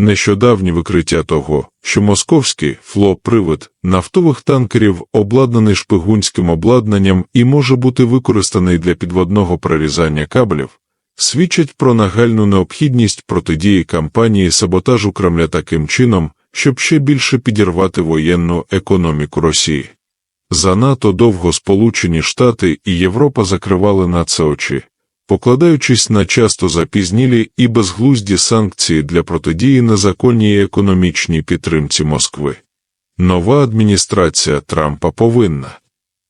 Нещодавні викриття того, що московський фло-привид нафтових танкерів обладнаний шпигунським обладнанням і може бути використаний для підводного прорізання кабелів, свідчать про нагальну необхідність протидії кампанії саботажу Кремля таким чином, щоб ще більше підірвати воєнну економіку Росії. Занадто довго Сполучені Штати і Європа закривали на це очі, покладаючись на часто запізнілі і безглузді санкції для протидії незаконній економічній підтримці Москви. Нова адміністрація Трампа повинна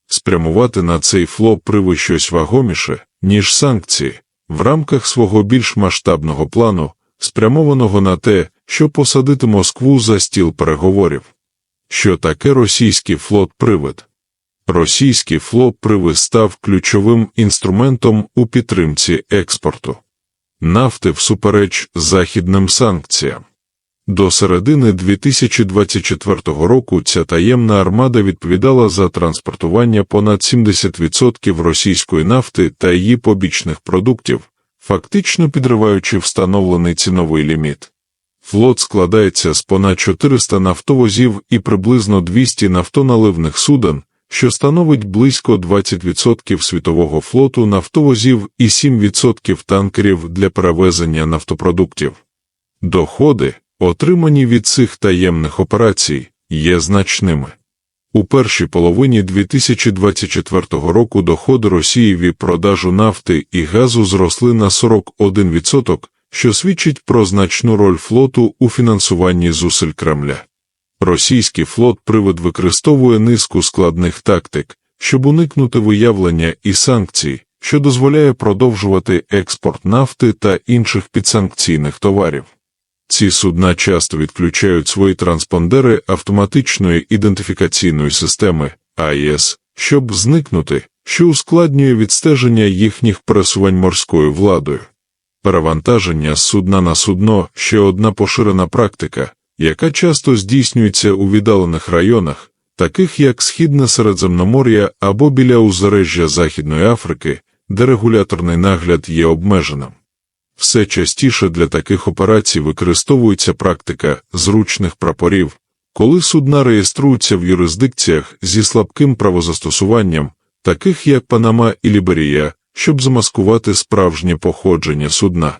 спрямувати на цей флоп приви щось вагоміше, ніж санкції, в рамках свого більш масштабного плану, спрямованого на те, щоб посадити Москву за стіл переговорів. Що таке російський флот-привид? Російський флот-привид став ключовим інструментом у підтримці експорту нафти всупереч західним санкціям. До середини 2024 року ця таємна армада відповідала за транспортування понад 70% російської нафти та її побічних продуктів, фактично підриваючи встановлений ціновий ліміт. Флот складається з понад 400 нафтовозів і приблизно 200 нафтоналивних суден, що становить близько 20% світового флоту нафтовозів і 7% танкерів для перевезення нафтопродуктів. Доходи, отримані від цих таємних операцій, є значними. У першій половині 2024 року доходи Росії від продажу нафти і газу зросли на 41%, що свідчить про значну роль флоту у фінансуванні зусиль Кремля. Російський флот привид використовує низку складних тактик, щоб уникнути виявлення і санкцій, що дозволяє продовжувати експорт нафти та інших підсанкційних товарів. Ці судна часто відключають свої транспондери автоматичної ідентифікаційної системи АІС, щоб зникнути, що ускладнює відстеження їхніх пересувань морською владою. Перевантаження з судна на судно ще одна поширена практика, яка часто здійснюється у віддалених районах, таких як Східне Середземномор'я або біля узбережжя Західної Африки, де регуляторний нагляд є обмеженим. Все частіше для таких операцій використовується практика зручних прапорів, коли судна реєструються в юрисдикціях зі слабким правозастосуванням, таких як Панама і Ліберія, щоб замаскувати справжнє походження судна.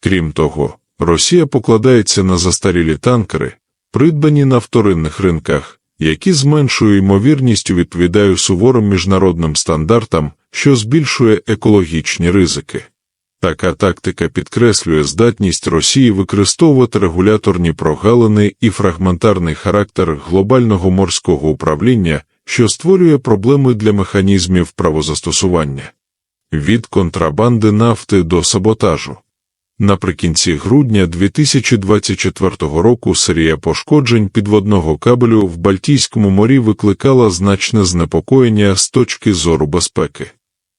Крім того, Росія покладається на застарілі танкери, придбані на вторинних ринках, які з меншою ймовірністю відповідають суворим міжнародним стандартам, що збільшує екологічні ризики. Така тактика підкреслює здатність Росії використовувати регуляторні прогалини і фрагментарний характер глобального морського управління, що створює проблеми для механізмів правозастосування від контрабанди нафти до саботажу. Наприкінці грудня 2024 року серія пошкоджень підводного кабелю в Бальтійському морі викликала значне знепокоєння з точки зору безпеки.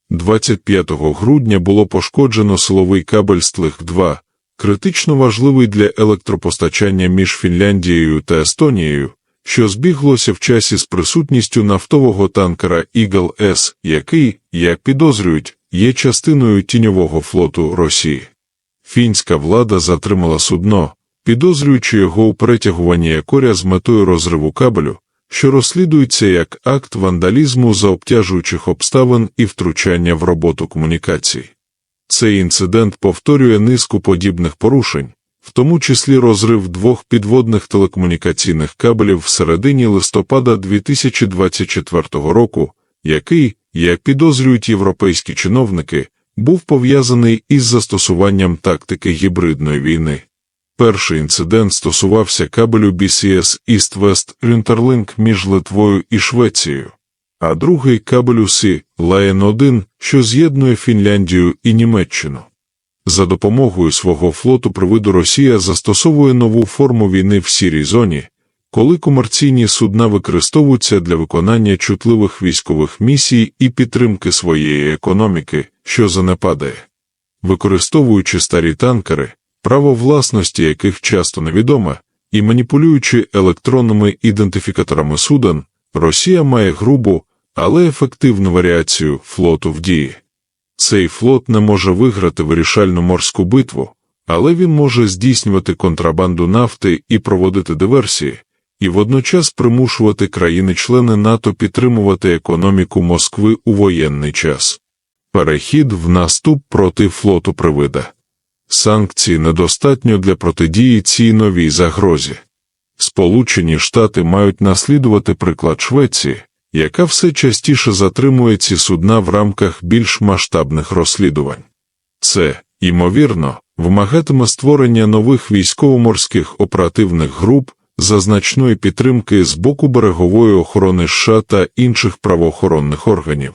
25 грудня було пошкоджено силовий кабель Стлих-2, критично важливий для електропостачання між Фінляндією та Естонією, що збіглося в часі з присутністю нафтового танкера Eagle С, який, як підозрюють, є частиною тіньового флоту Росії. Фінська влада затримала судно, підозрюючи його у перетягуванні якоря з метою розриву кабелю, що розслідується як акт вандалізму за обтяжуючих обставин і втручання в роботу комунікацій. Цей інцидент повторює низку подібних порушень, в тому числі розрив двох підводних телекомунікаційних кабелів в середині листопада 2024 року, який, як підозрюють європейські чиновники, був пов'язаний із застосуванням тактики гібридної війни. Перший інцидент стосувався кабелю BCS East-West Interlink між Литвою і Швецією, а другий кабелю Сі Lion 1 що з'єднує Фінляндію і Німеччину. За допомогою свого флоту привиду Росія застосовує нову форму війни в сірій зоні, коли комерційні судна використовуються для виконання чутливих військових місій і підтримки своєї економіки, що занепадає. Використовуючи старі танкери, право власності яких часто невідоме, і маніпулюючи електронними ідентифікаторами суден, Росія має грубу, але ефективну варіацію флоту в дії. Цей флот не може виграти вирішальну морську битву, але він може здійснювати контрабанду нафти і проводити диверсії, і водночас примушувати країни-члени НАТО підтримувати економіку Москви у воєнний час. Перехід в наступ проти флоту привида. Санкції недостатньо для протидії цій новій загрозі. Сполучені Штати мають наслідувати приклад Швеції, яка все частіше затримує ці судна в рамках більш масштабних розслідувань. Це, ймовірно, вимагатиме створення нових військово-морських оперативних груп за значної підтримки з боку берегової охорони США та інших правоохоронних органів.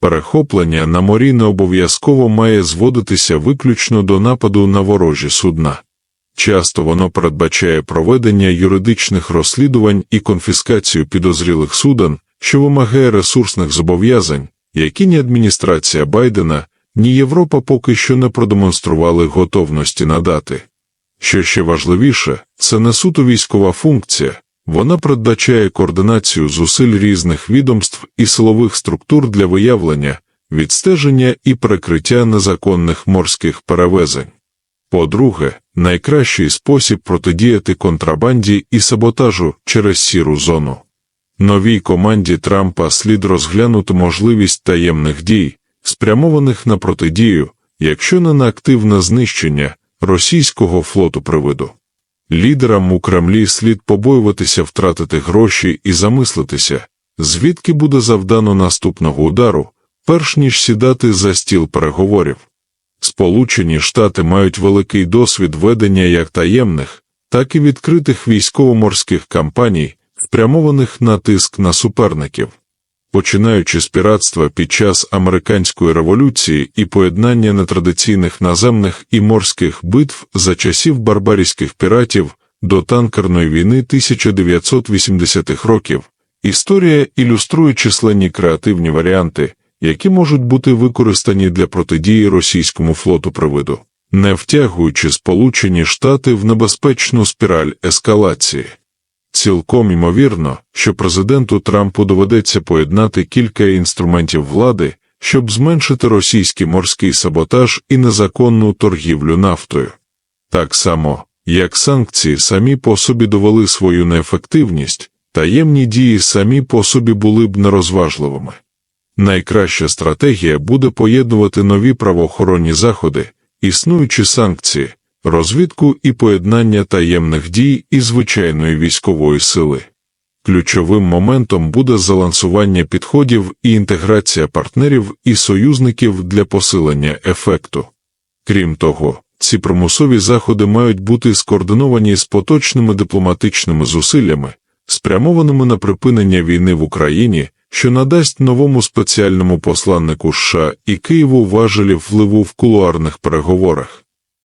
Перехоплення на морі не обов'язково має зводитися виключно до нападу на ворожі судна. Часто воно передбачає проведення юридичних розслідувань і конфіскацію підозрілих суден, що вимагає ресурсних зобов'язань, які ні адміністрація Байдена, ні Європа поки що не продемонстрували готовності надати. Що ще важливіше, це не суто військова функція, вона передбачає координацію зусиль різних відомств і силових структур для виявлення, відстеження і перекриття незаконних морських перевезень. По-друге, найкращий спосіб протидіяти контрабанді і саботажу через сіру зону. Новій команді Трампа слід розглянути можливість таємних дій, спрямованих на протидію, якщо не на активне знищення російського флоту привиду. Лідерам у Кремлі слід побоюватися втратити гроші і замислитися, звідки буде завдано наступного удару, перш ніж сідати за стіл переговорів. Сполучені Штати мають великий досвід ведення як таємних, так і відкритих військово-морських кампаній, спрямованих на тиск на суперників. Починаючи з піратства під час американської революції і поєднання нетрадиційних наземних і морських битв за часів барбарських піратів до танкерної війни 1980-х років, історія ілюструє численні креативні варіанти, які можуть бути використані для протидії російському флоту привиду, не втягуючи Сполучені Штати в небезпечну спіраль ескалації. Цілком ймовірно, що президенту Трампу доведеться поєднати кілька інструментів влади, щоб зменшити російський морський саботаж і незаконну торгівлю нафтою. Так само, як санкції самі по собі довели свою неефективність, таємні дії самі по собі були б нерозважливими. Найкраща стратегія буде поєднувати нові правоохоронні заходи, існуючі санкції розвідку і поєднання таємних дій і звичайної військової сили. Ключовим моментом буде залансування підходів і інтеграція партнерів і союзників для посилення ефекту. Крім того, ці примусові заходи мають бути скоординовані з поточними дипломатичними зусиллями, спрямованими на припинення війни в Україні, що надасть новому спеціальному посланнику США і Києву важелі впливу в кулуарних переговорах.